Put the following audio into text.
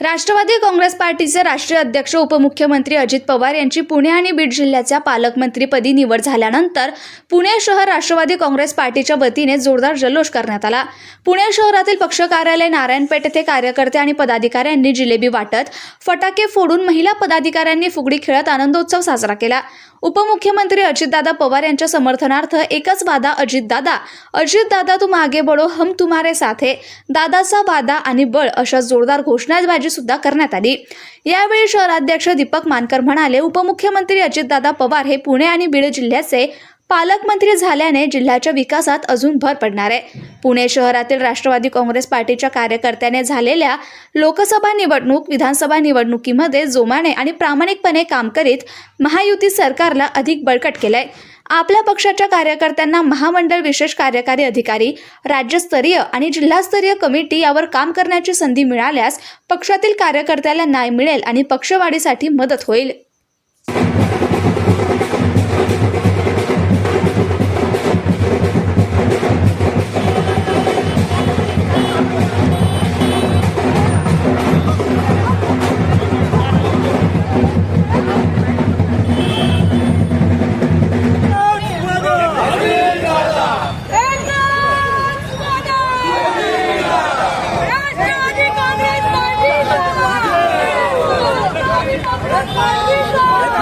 राष्ट्रवादी काँग्रेस पार्टीचे राष्ट्रीय अध्यक्ष उपमुख्यमंत्री अजित पवार यांची पुणे आणि बीड जिल्ह्याच्या पालकमंत्रीपदी निवड झाल्यानंतर पुणे शहर राष्ट्रवादी काँग्रेस पार्टीच्या वतीने जोरदार जल्लोष करण्यात आला. पुणे शहरातील पक्ष कार्यालय नारायणपेठ येथे कार्यकर्ते आणि पदाधिकाऱ्यांनी जिलेबी वाटत फटाके फोडून महिला पदाधिकाऱ्यांनी फुगडी खेळत आनंदोत्सव साजरा केला. उपमुख्यमंत्री अजितदादा पवार यांच्या समर्थनार्थ एकच वादा अजितदादा. अजितदादा तू मागे बडो हम तुम्हारे साथे. दादाचा वादा आणि बळ अशा जोरदार घोषणाबाजी सुद्धा करण्यात आली. यावेळी शहराध्यक्ष दीपक मानकर म्हणाले उपमुख्यमंत्री अजितदादा पवार हे पुणे आणि बीड जिल्ह्याचे पालकमंत्री झाल्याने जिल्ह्याच्या विकासात अजून भर पडणार आहे. पुणे शहरातील राष्ट्रवादी काँग्रेस पार्टीच्या कार्यकर्त्याने झालेल्या लोकसभा निवडणूक विधानसभा निवडणुकीमध्ये जोमाने आणि प्रामाणिकपणे काम करीत महायुती सरकारला अधिक बळकट केलं आहे आपल्या पक्षाच्या कार्यकर्त्यांना महामंडळ विशेष कार्यकारी अधिकारी राज्यस्तरीय आणि जिल्हास्तरीय कमिटी यावर काम करण्याची संधी मिळाल्यास पक्षातील कार्यकर्त्याला न्याय मिळेल आणि पक्षवाढीसाठी मदत होईल. ਸਰਕਾਰ ਦੀ ਸ਼ਾਨ